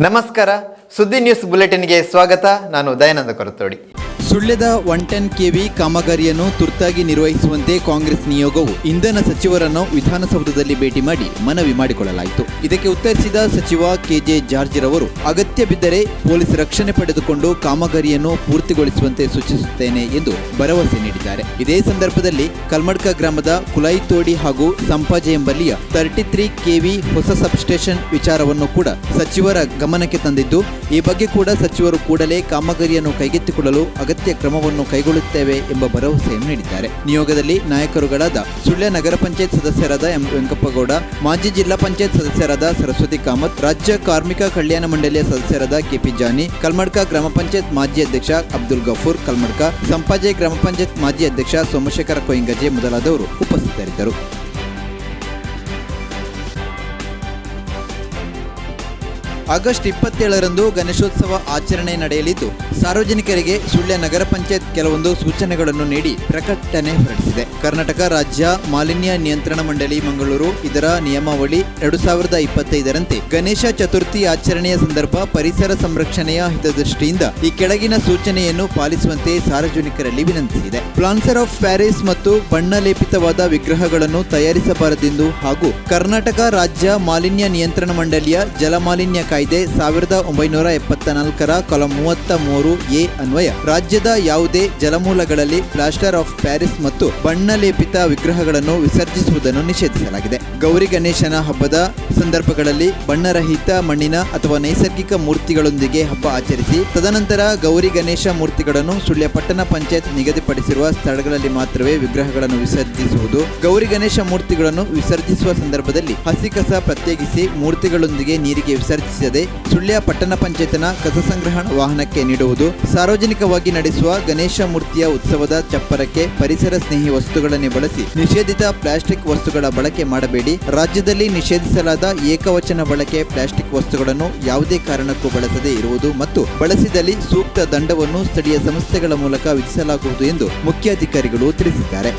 ನಮಸ್ಕಾರ. ಸುದ್ದಿ ನ್ಯೂಸ್ ಬುಲೆಟಿನ್ಗೆ ಸ್ವಾಗತ. ನಾನು ದಯಾನಂದ ಕೊರತೋಡಿ. ಸುಳ್ಯದ ಒನ್ ಟೆನ್ ಕೆವಿ ಕಾಮಗಾರಿಯನ್ನು ತುರ್ತಾಗಿ ನಿರ್ವಹಿಸುವಂತೆ ಕಾಂಗ್ರೆಸ್ ನಿಯೋಗವು ಇಂಧನ ಸಚಿವರನ್ನು ವಿಧಾನಸೌಧದಲ್ಲಿ ಭೇಟಿ ಮಾಡಿ ಮನವಿ ಮಾಡಿಕೊಳ್ಳಲಾಯಿತು. ಇದಕ್ಕೆ ಉತ್ತರಿಸಿದ ಸಚಿವ ಕೆಜೆ ಜಾರ್ಜ್ ರವರು ಅಗತ್ಯ ಬಿದ್ದರೆ ಪೊಲೀಸ್ ರಕ್ಷಣೆ ಪಡೆದುಕೊಂಡು ಕಾಮಗಾರಿಯನ್ನು ಪೂರ್ತಿಗೊಳಿಸುವಂತೆ ಸೂಚಿಸುತ್ತೇನೆ ಎಂದು ಭರವಸೆ ನೀಡಿದ್ದಾರೆ. ಇದೇ ಸಂದರ್ಭದಲ್ಲಿ ಕಲ್ಮಡ್ಕ ಗ್ರಾಮದ ಕುಲೈತೋಡಿ ಹಾಗೂ ಸಂಪಾಜೆ ಎಂಬಲ್ಲಿಯ ತರ್ಟಿ ತ್ರೀ ಕೆವಿ ಹೊಸ ಸಬ್ಸ್ಟೇಷನ್ ವಿಚಾರವನ್ನು ಕೂಡ ಸಚಿವರ ಗಮನಕ್ಕೆ ತಂದಿದ್ದು, ಈ ಬಗ್ಗೆ ಕೂಡ ಸಚಿವರು ಕೂಡಲೇ ಕಾಮಗಾರಿಯನ್ನು ಕೈಗೆತ್ತಿಕೊಳ್ಳಲು ಅಗತ್ಯ ಕ್ರಮವನ್ನು ಕೈಗೊಳ್ಳುತ್ತೇವೆ ಎಂಬ ಭರವಸೆಯನ್ನು ನೀಡಿದ್ದಾರೆ. ನಿಯೋಗದಲ್ಲಿ ನಾಯಕರುಗಳಾದ ಸುಳ್ಯ ನಗರ ಪಂಚಾಯತ್ ಸದಸ್ಯರಾದ ಎಂ ವೆಂಕಪ್ಪಗೌಡ, ಮಾಜಿ ಜಿಲ್ಲಾ ಪಂಚಾಯತ್ ಸದಸ್ಯರಾದ ಸರಸ್ವತಿ ಕಾಮತ್, ರಾಜ್ಯ ಕಾರ್ಮಿಕ ಕಲ್ಯಾಣ ಮಂಡಳಿಯ ಸದಸ್ಯರಾದ ಕೆಪಿ ಜಾನಿ, ಕಲ್ಮಡ್ಕ ಗ್ರಾಮ ಪಂಚಾಯತ್ ಮಾಜಿ ಅಧ್ಯಕ್ಷ ಅಬ್ದುಲ್ ಗಫೂರ್, ಕಲ್ಮಡ್ಕ ಸಂಪಾಜೆ ಗ್ರಾಮ ಪಂಚಾಯತ್ ಮಾಜಿ ಅಧ್ಯಕ್ಷ ಸೋಮಶೇಖರ ಕೊಯಿಂಗಜೆ ಮೊದಲಾದವರು ಉಪಸ್ಥಿತರಿದ್ದರು. ಆಗಸ್ಟ್ ಇಪ್ಪತ್ತೇಳರಂದು ಗಣೇಶೋತ್ಸವ ಆಚರಣೆ ನಡೆಯಲಿದ್ದು, ಸಾರ್ವಜನಿಕರಿಗೆ ಸುಳ್ಯ ನಗರ ಪಂಚಾಯತ್ ಕೆಲವೊಂದು ಸೂಚನೆಗಳನ್ನು ನೀಡಿ ಪ್ರಕಟಣೆ ಹೊರಡಿಸಿದೆ. ಕರ್ನಾಟಕ ರಾಜ್ಯ ಮಾಲಿನ್ಯ ನಿಯಂತ್ರಣ ಮಂಡಳಿ ಮಂಗಳೂರು, ಇದರ ನಿಯಮಾವಳಿ ಎರಡು ಸಾವಿರದ ಇಪ್ಪತ್ತೈದರಂತೆ ಗಣೇಶ ಚತುರ್ಥಿ ಆಚರಣೆಯ ಸಂದರ್ಭ ಪರಿಸರ ಸಂರಕ್ಷಣೆಯ ಹಿತದೃಷ್ಟಿಯಿಂದ ಈ ಕೆಳಗಿನ ಸೂಚನೆಯನ್ನು ಪಾಲಿಸುವಂತೆ ಸಾರ್ವಜನಿಕರಲ್ಲಿ ವಿನಂತಿಸಿದೆ. ಪ್ಲಾನ್ಸರ್ ಆಫ್ ಪ್ಯಾರಿಸ್ ಮತ್ತು ಬಣ್ಣ ಲೇಪಿತವಾದ ವಿಗ್ರಹಗಳನ್ನು ತಯಾರಿಸಬಾರದೆಂದು ಹಾಗೂ ಕರ್ನಾಟಕ ರಾಜ್ಯ ಮಾಲಿನ್ಯ ನಿಯಂತ್ರಣ ಮಂಡಳಿಯ ಜಲಮಾಲಿನ್ಯ ಕಾಯ್ದೆ ಸಾವಿರದ ಒಂಬೈನೂರ ಎಪ್ಪತ್ತ ನಾಲ್ಕರ ಕಲಂ ಮೂವತ್ತ ಮೂರು ಎ ಅನ್ವಯ. ರಾಜ್ಯದ ಯಾವುದೇ ಜಲಮೂಲಗಳಲ್ಲಿ ಪ್ಲಾಸ್ಟರ್ ಆಫ್ ಪ್ಯಾರಿಸ್ ಮತ್ತು ಬಣ್ಣ ಲೇಪಿತ ವಿಗ್ರಹಗಳನ್ನು ವಿಸರ್ಜಿಸುವುದನ್ನು ನಿಷೇಧಿಸಲಾಗಿದೆ. ಗೌರಿ ಗಣೇಶನ ಹಬ್ಬದ ಸಂದರ್ಭಗಳಲ್ಲಿ ಬಣ್ಣರಹಿತ ಮಣ್ಣಿನ ಅಥವಾ ನೈಸರ್ಗಿಕ ಮೂರ್ತಿಗಳೊಂದಿಗೆ ಹಬ್ಬ ಆಚರಿಸಿ, ತದನಂತರ ಗೌರಿ ಗಣೇಶ ಮೂರ್ತಿಗಳನ್ನು ಸುಳ್ಯ ಪಟ್ಟಣ ಪಂಚಾಯತ್ ನಿಗದಿಪಡಿಸಿರುವ ಸ್ಥಳಗಳಲ್ಲಿ ಮಾತ್ರವೇ ವಿಗ್ರಹಗಳನ್ನು ವಿಸರ್ಜಿಸುವುದು, ಗೌರಿ ಗಣೇಶ ಮೂರ್ತಿಗಳನ್ನು ವಿಸರ್ಜಿಸುವ ಸಂದರ್ಭದಲ್ಲಿ ಹಸಿ ಕಸ ಪ್ರತ್ಯೇಕಿಸಿ ಮೂರ್ತಿಗಳೊಂದಿಗೆ ನೀರಿಗೆ ವಿಸರ್ಜಿಸದೆ ಸುಳ್ಯ ಪಟ್ಟಣ ಪಂಚಾಯತ್ನ ಕಸ ಸಂಗ್ರಹಣ ವಾಹನಕ್ಕೆ ನೀಡುವುದು, ಸಾರ್ವಜನಿಕವಾಗಿ ನಡೆಸುವ ಗಣೇಶ ಮೂರ್ತಿಯ ಉತ್ಸವದ ಚಪ್ಪರಕ್ಕೆ ಪರಿಸರ ಸ್ನೇಹಿ ವಸ್ತುಗಳನ್ನೇ ಬಳಸಿ ನಿಷೇಧಿತ ಪ್ಲಾಸ್ಟಿಕ್ ವಸ್ತುಗಳ ಬಳಕೆ ಮಾಡಬೇಡಿ. ರಾಜ್ಯದಲ್ಲಿ ನಿಷೇಧಿಸಲಾದ ಏಕವಚನ ಬಳಕೆ ಪ್ಲಾಸ್ಟಿಕ್ ವಸ್ತುಗಳನ್ನು ಯಾವುದೇ ಕಾರಣಕ್ಕೂ ಬಳಸದೇ ಇರುವುದು ಮತ್ತು ಬಳಸಿದಲ್ಲಿ ಸೂಕ್ತ ದಂಡವನ್ನು ಸ್ಥಳೀಯ ಸಂಸ್ಥೆಗಳ ಮೂಲಕ ವಿಧಿಸಲಾಗುವುದು ಎಂದು ಮುಖ್ಯಾಧಿಕಾರಿಗಳು ತಿಳಿಸಿದ್ದಾರೆ.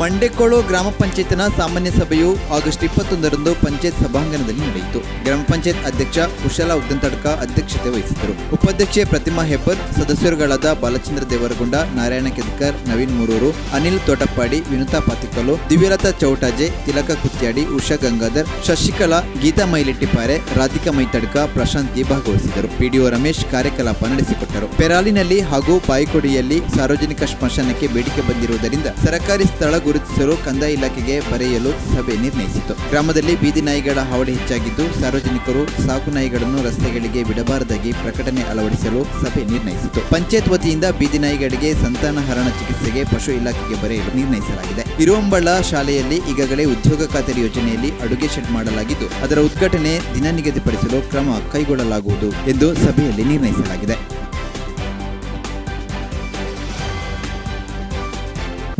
ಮಂಡೆಕೋಳು ಗ್ರಾಮ ಪಂಚಾಯತ್ನ ಸಾಮಾನ್ಯ ಸಭೆಯು ಆಗಸ್ಟ್ ಇಪ್ಪತ್ತೊಂದರಂದು ಪಂಚಾಯತ್ ಸಭಾಂಗಣದಲ್ಲಿ ನಡೆಯಿತು. ಗ್ರಾಮ ಪಂಚಾಯತ್ ಅಧ್ಯಕ್ಷ ಕುಶಲ ಉದ್ದಂತಡ್ಕ ಅಧ್ಯಕ್ಷತೆ ವಹಿಸಿದ್ದರು. ಉಪಾಧ್ಯಕ್ಷೆ ಪ್ರತಿಮಾ ಹೆಬ್ಬರ್, ಸದಸ್ಯರುಗಳಾದ ಬಾಲಚಂದ್ರ ದೇವರಗೊಂಡ, ನಾರಾಯಣ ಕೆದ್ಕರ್, ನವೀನ್ ಮೂರೂರು, ಅನಿಲ್ ತೋಟಪ್ಪಾಡಿ, ವಿನುತಾ ಪಾತಿಕಲು ದಿವ್ಯಲತಾ ಚೌಟಾಜೆ, ತಿಲಕ ಕುತ್ಯಾಡಿ, ಉಷಾ ಗಂಗಾಧರ್, ಶಶಿಕಲಾ, ಗೀತಾ ಮೈಲಿಟ್ಟಿಪಾರೆ, ರಾಧಿಕಾ ಮೈತಡ್ಕ, ಪ್ರಶಾಂತಿ ಭಾಗವಹಿಸಿದರು ಪಿಡಿಒ ರಮೇಶ್ ಕಾರ್ಯಕಲಾಪ ನಡೆಸಿಕೊಟ್ಟರು. ಪೆರಾಲಿನಲ್ಲಿ ಹಾಗೂ ಬಾಯಿಕೊಡಿಯಲ್ಲಿ ಸಾರ್ವಜನಿಕ ಸ್ಮಶಾನಕ್ಕೆ ಬೇಡಿಕೆ ಬಂದಿರುವುದರಿಂದ ಸರ್ಕಾರಿ ಸ್ಥಳ ಗುರುತಿಸಲು ಕಂದಾಯ ಇಲಾಖೆಗೆ ಬರೆಯಲು ಸಭೆ ನಿರ್ಣಯಿಸಿತು ಗ್ರಾಮದಲ್ಲಿ ಬೀದಿ ನಾಯಿಗಳ ಹಾವಳಿ ಹೆಚ್ಚಾಗಿದ್ದು, ಸಾರ್ವಜನಿಕರು ಸಾಕು ನಾಯಿಗಳನ್ನು ರಸ್ತೆಗಳಿಗೆ ಬಿಡಬಾರದಾಗಿ ಪ್ರಕಟಣೆ ಅಳವಡಿಸಲು ಸಭೆ ನಿರ್ಣಯಿಸಿತು ಪಂಚಾಯತ್ ವತಿಯಿಂದ ಬೀದಿ ನಾಯಿಗಳಿಗೆ ಸಂತಾನಹರಣ ಚಿಕಿತ್ಸೆಗೆ ಪಶು ಇಲಾಖೆಗೆ ಬರೆಯಲು ನಿರ್ಣಯಿಸಲಾಗಿದೆ. ಇರುವಂಬಳ ಶಾಲೆಯಲ್ಲಿ ಈಗಾಗಲೇ ಉದ್ಯೋಗ ಖಾತರಿ ಯೋಜನೆಯಲ್ಲಿ ಅಡುಗೆ ಶೆಡ್ ಮಾಡಲಾಗಿದ್ದು, ಅದರ ಉದ್ಘಾಟನೆ ದಿನ ನಿಗದಿಪಡಿಸಲು ಕ್ರಮ ಕೈಗೊಳ್ಳಲಾಗುವುದು ಎಂದು ಸಭೆಯಲ್ಲಿ ನಿರ್ಣಯಿಸಲಾಗಿದೆ.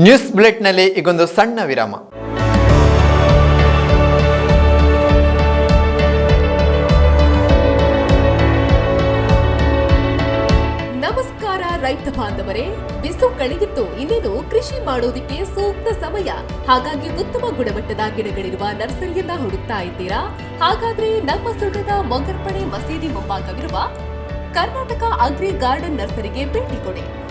ನ್ಯೂಸ್ ಬುಲೆಟ್ನಲ್ಲಿ ಈಗೊಂದು ಸಣ್ಣ ವಿರಾಮ. ನಮಸ್ಕಾರ ರೈತ ಬಾಂಧವರೇ, ಬಿಸು ಕಳೆದಿತ್ತು, ಇನ್ನೇನು ಕೃಷಿ ಮಾಡೋದಿಕ್ಕೆ ಸೂಕ್ತ ಸಮಯ. ಹಾಗಾಗಿ ಉತ್ತಮ ಗುಣಮಟ್ಟದ ಗಿಡಗಳಿರುವ ನರ್ಸರಿಯನ್ನ ಹುಡುಕ್ತಾ ಇದ್ದೀರಾ? ಹಾಗಾದ್ರೆ ನಮ್ಮ ಸುಳ್ಳದ ಮೊಗರ್ಪಣೆ ಮಸೀದಿ ಮುಂಭಾಗವಿರುವ ಕರ್ನಾಟಕ ಅಗ್ರಿ ಗಾರ್ಡನ್ ನರ್ಸರಿಗೆ ಭೇಟಿ ಕೊಡಿ.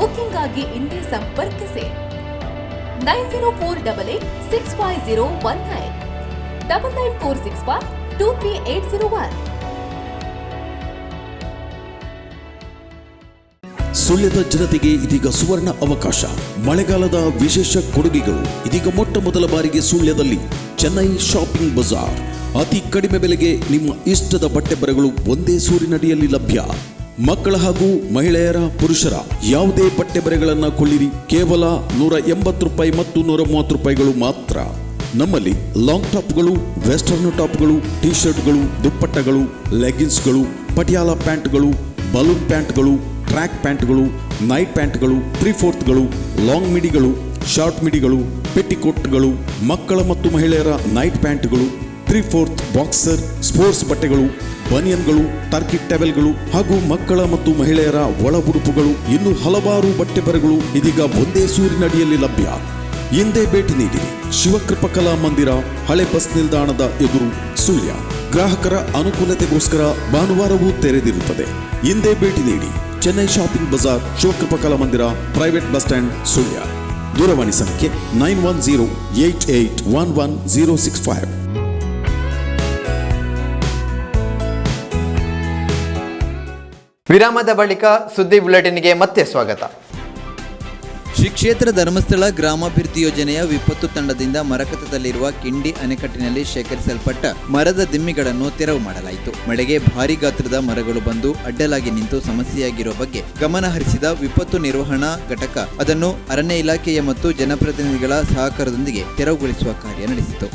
Booking ಆಗಿ ಇಂದೇ ಸಂಪರ್ಕಿಸಿ. Nine zero four double eight six five one double nine four six five zero ಜನತೆಗೆ ಇದೀಗ ಸುವರ್ಣ ಅವಕಾಶ. ಮಳೆಗಾಲದ ವಿಶೇಷ ಕೊಡುಗೆಗಳು. ಇದೀಗ ಮೊಟ್ಟ ಮೊದಲ ಬಾರಿಗೆ ಸುಳ್ಯದಲ್ಲಿ ಚೆನ್ನೈ ಶಾಪಿಂಗ್ ಬಜಾರ್. ಅತಿ ಕಡಿಮೆ ಬೆಲೆಗೆ ನಿಮ್ಮ ಇಷ್ಟದ ಬಟ್ಟೆ ಬರಗಳು ಒಂದೇ ಸೂರಿನಡಿಯಲ್ಲಿ ಲಭ್ಯ. ಮಕ್ಕಳ ಹಾಗೂ ಮಹಿಳೆಯರ ಪುರುಷರ ಯಾವುದೇ ಪಠ್ಯ ಬರೆಗಳನ್ನು ಕೊಳ್ಳಿರಿ ಕೇವಲ ನೂರ ಎಂಬತ್ತು ರೂಪಾಯಿ ಮತ್ತು ನೂರ ಮೂವತ್ತು ರೂಪಾಯಿಗಳು ಮಾತ್ರ. ನಮ್ಮಲ್ಲಿ ಲಾಂಗ್ ಟಾಪ್ಗಳು, ವೆಸ್ಟರ್ನ್ ಟಾಪ್ಗಳು ಟಿ ಶರ್ಟ್ಗಳು ದುಪ್ಪಟ್ಟಗಳು ಲೆಗಿನ್ಸ್ಗಳು ಪಟಿಯಾಲ ಪ್ಯಾಂಟ್ಗಳು, ಬಲೂನ್ ಪ್ಯಾಂಟ್ಗಳು, ಟ್ರ್ಯಾಕ್ ಪ್ಯಾಂಟ್ಗಳು, ನೈಟ್ ಪ್ಯಾಂಟ್ಗಳು ತ್ರೀ ಫೋರ್ತ್ಗಳು ಲಾಂಗ್ ಮಿಡಿಗಳು, ಶಾರ್ಟ್ ಮಿಡಿಗಳು, ಪೆಟ್ಟಿಕೋಟ್ಗಳು, ಮಕ್ಕಳ ಮತ್ತು ಮಹಿಳೆಯರ ನೈಟ್ ಪ್ಯಾಂಟ್ಗಳು ತ್ರೀ ಫೋರ್ತ್ ಬಾಕ್ಸರ್ ಸ್ಪೋರ್ಟ್ಸ್ ಬಟ್ಟೆಗಳು, ಬನಿಯನ್ಗಳು ಟರ್ಕಿ ಟೆವೆಲ್ಗಳು ಹಾಗೂ ಮಕ್ಕಳ ಮತ್ತು ಮಹಿಳೆಯರ ಒಳ ಉಡುಪುಗಳು ಇನ್ನು ಹಲವಾರು ಬಟ್ಟೆ ಬರೆಗಳು ಇದೀಗ ಒಂದೇ ಸೂರಿನಡಿಯಲ್ಲಿ ಲಭ್ಯ. ಎಂದೇ ಭೇಟಿ ನೀಡಿರಿ ಶಿವಕೃಪಕಲಾ ಮಂದಿರ, ಹಳೆ ಬಸ್ ನಿಲ್ದಾಣದ ಎದುರು ಸೂರ್ಯ. ಗ್ರಾಹಕರ ಅನುಕೂಲತೆಗೋಸ್ಕರ ಭಾನುವಾರವೂ ತೆರೆದಿರುತ್ತದೆ. ಹಿಂದೆ ಭೇಟಿ ನೀಡಿ ಚೆನ್ನೈ ಶಾಪಿಂಗ್ ಬಜಾರ್ ಶಿವಕೃಪ ಕಲಾ ಮಂದಿರ ಪ್ರೈವೇಟ್ ಬಸ್ ಸ್ಟ್ಯಾಂಡ್ ಸುಳ್ಯ ದೂರವಾಣಿ ಸಂಖ್ಯೆ nine one zero eight eight one one zero six five. ವಿರಾಮದ ಬಳಿಕ ಸುದ್ದಿ ಬುಲೆಟಿನ್ಗೆ ಮತ್ತೆ ಸ್ವಾಗತ. ಶ್ರೀ ಕ್ಷೇತ್ರ ಧರ್ಮಸ್ಥಳ ಗ್ರಾಮಾಭಿವೃದ್ಧಿ ಯೋಜನೆಯ ವಿಪತ್ತು ತಂಡದಿಂದ ಮರಕತದಲ್ಲಿರುವ ಕಿಂಡಿ ಅಣೆಕಟ್ಟಿನಲ್ಲಿ ಶೇಖರಿಸಲ್ಪಟ್ಟ ಮರದ ದಿಮ್ಮಿಗಳನ್ನು ತೆರವು ಮಾಡಲಾಯಿತು. ಮಳೆಗೆ ಭಾರಿ ಗಾತ್ರದ ಮರಗಳು ಬಂದು ಅಡ್ಡಲಾಗಿ ನಿಂತು ಸಮಸ್ಯೆಯಾಗಿರುವ ಬಗ್ಗೆ ಗಮನ ಹರಿಸಿದ ವಿಪತ್ತು ನಿರ್ವಹಣಾ ಘಟಕ ಅದನ್ನು ಅರಣ್ಯ ಇಲಾಖೆಯ ಮತ್ತು ಜನಪ್ರತಿನಿಧಿಗಳ ಸಹಕಾರದೊಂದಿಗೆ ತೆರವುಗೊಳಿಸುವ ಕಾರ್ಯ ನಡೆಸಿತು.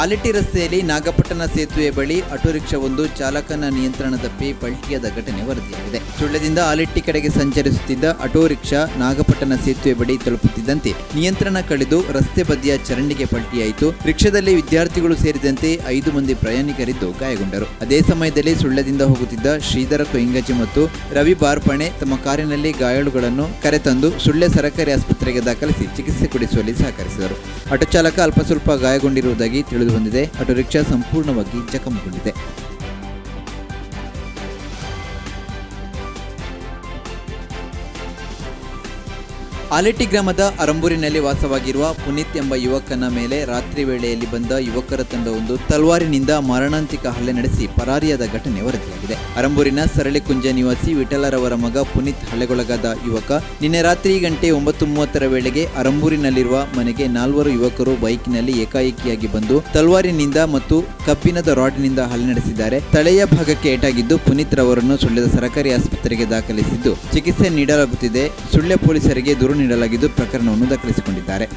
ಆಲೆಟ್ಟಿ ರಸ್ತೆಯಲ್ಲಿ ನಾಗಪಟ್ಟಣ ಸೇತುವೆ ಬಳಿ ಆಟೋ ರಿಕ್ಷಾವೊಂದು ಚಾಲಕನ ನಿಯಂತ್ರಣ ತಪ್ಪಿ ಪಲ್ಟಿಯಾದ ಘಟನೆ ವರದಿಯಾಗಿದೆ. ಸುಳ್ಯದಿಂದ ಆಲಿಟ್ಟಿ ಕಡೆಗೆ ಸಂಚರಿಸುತ್ತಿದ್ದ ಆಟೋ ರಿಕ್ಷಾ ನಾಗಪಟ್ಟಣ ಸೇತುವೆ ಬಳಿ ತಲುಪುತ್ತಿದ್ದಂತೆ ನಿಯಂತ್ರಣ ಕಳೆದು ರಸ್ತೆ ಬದಿಯ ಚರಂಡಿಗೆ ಪಲ್ಟಿಯಾಯಿತು. ರಿಕ್ಷಾದಲ್ಲಿ ವಿದ್ಯಾರ್ಥಿಗಳು ಸೇರಿದಂತೆ ಐದು ಮಂದಿ ಪ್ರಯಾಣಿಕರಿದ್ದು ಗಾಯಗೊಂಡರು. ಅದೇ ಸಮಯದಲ್ಲಿ ಸುಳ್ಳದಿಂದ ಹೋಗುತ್ತಿದ್ದ ಶ್ರೀಧರ ಕೊಯಿಂಗಜಿ ಮತ್ತು ರವಿ ಬಾರ್ಪಣೆ ತಮ್ಮ ಕಾರಿನಲ್ಲಿ ಗಾಯಾಳುಗಳನ್ನು ಕರೆತಂದು ಸುಳ್ಳೆ ಸರ್ಕಾರಿ ಆಸ್ಪತ್ರೆಗೆ ದಾಖಲಿಸಿ ಚಿಕಿತ್ಸೆ ಕೊಡಿಸುವಲ್ಲಿ ಸಹಕರಿಸಿದರು. ಆಟೋ ಚಾಲಕ ಅಲ್ಪ ಸ್ವಲ್ಪ ಗಾಯಗೊಂಡಿರುವುದಾಗಿ ತಿಳಿದು ಬಂದಿದೆ ಆಟೋ ರಿಕ್ಷಾ ಸಂಪೂರ್ಣವಾಗಿ ಜಖಂಗೊಂಡಿದೆ ಆಲೆಟ್ಟಿ ಗ್ರಾಮದ ಅರಂಬೂರಿನಲ್ಲಿ ವಾಸವಾಗಿರುವ ಪುನೀತ್ ಎಂಬ ಯುವಕನ ಮೇಲೆ ರಾತ್ರಿ ವೇಳೆಯಲ್ಲಿ ಬಂದ ಯುವಕರ ತಂಡವೊಂದು ತಲ್ವಾರಿನಿಂದ ಮಾರಣಾಂತಿಕ ಹಲ್ಲೆ ನಡೆಸಿ ಪರಾರಿಯಾದ ಘಟನೆ ವರದಿಯಾಗಿದೆ. ಅರಂಬೂರಿನ ಸರಳಿಕುಂಜ ನಿವಾಸಿ ವಿಠಲರವರ ಮಗ ಪುನೀತ್ ಹಲ್ಲೆಗೊಳಗಾದ ಯುವಕ ನಿನ್ನೆ ರಾತ್ರಿ ಗಂಟೆ ಒಂಬತ್ತು ಮೂವತ್ತರ ವೇಳೆಗೆ ಅರಂಬೂರಿನಲ್ಲಿರುವ ಮನೆಗೆ ನಾಲ್ವರು ಯುವಕರು ಬೈಕ್ನಲ್ಲಿ ಏಕಾಏಕಿಯಾಗಿ ಬಂದು ತಲ್ವಾರಿನಿಂದ ಮತ್ತು ಕಬ್ಬಿಣದ ರಾಡ್ನಿಂದ ಹಲ್ಲೆ ನಡೆಸಿದ್ದಾರೆ. ತಲೆಯ ಭಾಗಕ್ಕೆ ಏಟಾಗಿದ್ದು ಪುನೀತ್ ರವರನ್ನು ಸುಳ್ಳದ ಸರ್ಕಾರಿ ಆಸ್ಪತ್ರೆಗೆ ದಾಖಲಿಸಿದ್ದು. ಚಿಕಿತ್ಸೆ ನೀಡಲಾಗುತ್ತಿದೆ. ಸುಳ್ಯ ಪೊಲೀಸರಿಗೆ ದೂರು ನೀಡಲಾಗಿದ್ದು ಪ್ರಕರಣವನ್ನು ದಾಖಲಿಸಿಕೊಂಡಿದ್ದಾರೆ.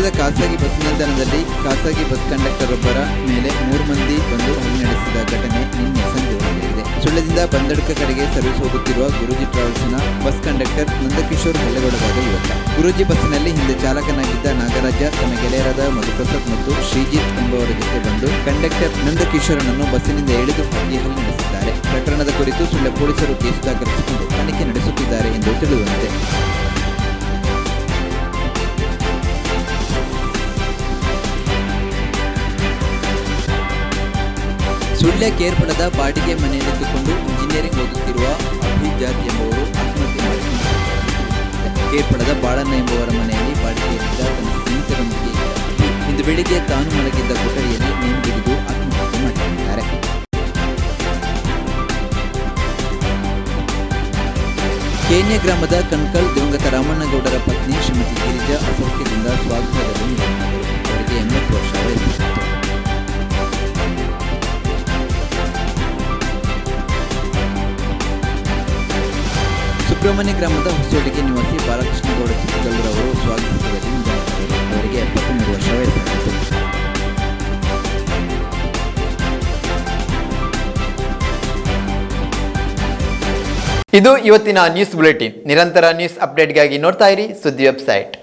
ಸುಳ್ಯದ ಖಾಸಗಿ ಬಸ್ ನಿಲ್ದಾಣದಲ್ಲಿ ಖಾಸಗಿ ಬಸ್ ಕಂಡಕ್ಟರ್ ಒಬ್ಬರ ಮೇಲೆ ಮೂರು ಮಂದಿ ಬಂದು ಹಲ್ಲೆ ನಡೆಸಿದ ಘಟನೆ ನಿನ್ನೆ ಸಂಜೆ ನಡೆದಿದೆ ಸುಳ್ಳದಿಂದ ಬಂದಡ್ಕ ಕಡೆಗೆ ಸರ್ವಿಸ್ ಹೋಗುತ್ತಿರುವ ಗುರುಜಿ ಟ್ರಾವೆಲ್ಸ್ನ ಬಸ್ ಕಂಡಕ್ಟರ್ ನಂದಕಿಶೋರ್ ಹಲ್ಲೆಗೊಳಗಾದ ಯುವಕ. ಗುರುಜಿ ಬಸ್ಸಿನಲ್ಲಿ ಹಿಂದೆ ಚಾಲಕನಾಗಿದ್ದ ನಾಗರಾಜ, ತನ್ನ ಗೆಳೆಯರಾದ ಮಧುಪ್ರಸಾದ್ ಮತ್ತು ಶ್ರೀಜಿತ್ ಎಂಬುವರ ಜೊತೆ ಬಂದು ಕಂಡಕ್ಟರ್ ನಂದಕಿಶೋರನನ್ನು ಬಸ್ಸಿನಿಂದ ಎಳೆದು ಹಾಕಿ ಹಲ್ಲೆ ನಡೆಸಿದ್ದಾರೆ. ಪ್ರಕರಣದ ಕುರಿತು ಸುಳ್ಳ ಪೊಲೀಸರು ಕೇಸು ದಾಖಲಿಸಿಕೊಂಡು ತನಿಖೆ ನಡೆಸುತ್ತಿದ್ದಾರೆ ಎಂದು ತಿಳಿದುಬಂದಿದೆ ಸುಳ್ಯ ಕೇರ್ಪಡದ ಬಾಡಿಗೆ ಮನೆಯಲ್ಲಿದ್ದುಕೊಂಡು ಇಂಜಿನಿಯರಿಂಗ್ ಓದುತ್ತಿರುವ ಅಭಿಜಾತ್ ಎಂಬುವರು ಆತ್ಮಹತ್ಯೆ ಮಾಡಿಕೊಂಡಿದ್ದಾರೆ. ಕೇರ್ಪಡದ ಬಾಳಣ್ಣ ಎಂಬುವರ ಮನೆಯಲ್ಲಿ ಬಾಡಿಗೆ ತನ್ನ ಸ್ನೇಹಿತರೊಂದಿಗೆ ಇಂದು ಬೆಳಿಗ್ಗೆ ತಾನು ಮಲಗಿದ್ದ ಕೊಠಡಿಯಲ್ಲಿ ನೇಣು ಆತ್ಮಹತ್ಯೆ ಮಾಡಿಕೊಂಡಿದ್ದಾರೆ. ಕೇನ್ಯ ಗ್ರಾಮದ ಕಣ್ಕಲ್ ದಿವಂಗತ ರಾಮಣ್ಣಗೌಡರ ಪತ್ನಿ ಶ್ರೀಮತಿ ಗಿರಿಜಾ ಅಸೌಖ್ಯದಿಂದ ಸ್ವಾಗತದಲ್ಲಿ ಅವರಿಗೆ ಎಂಬತ್ತು ವರ್ಷ ವಯಸ್ಸಿತ್ತು ಸುಬ್ರಹ್ಮಣ್ಯ ಗ್ರಾಮದ ಹೊಸೋಡಿಗೆ ನಿವಾಸಿ ಬಾಲಕೃಷ್ಣಗೌಡ ಚಿಕ್ಕಗಲ್ಲೂರವರು ಅವರು ಸ್ವಾಗತಿಸಿದ ಅವರಿಗೆ ಎಪ್ಪತ್ಮೂರು ವರ್ಷ ವಯಸ್ಸಾಗಿತ್ತು. ಇದು ಇವತ್ತಿನ ನ್ಯೂಸ್ ಬುಲೆಟಿನ್. ನಿರಂತರ ನ್ಯೂಸ್ ಅಪ್ಡೇಟ್ಗಾಗಿ ನೋಡ್ತಾ ಇರಿ ಸುದ್ದಿ ವೆಬ್ಸೈಟ್.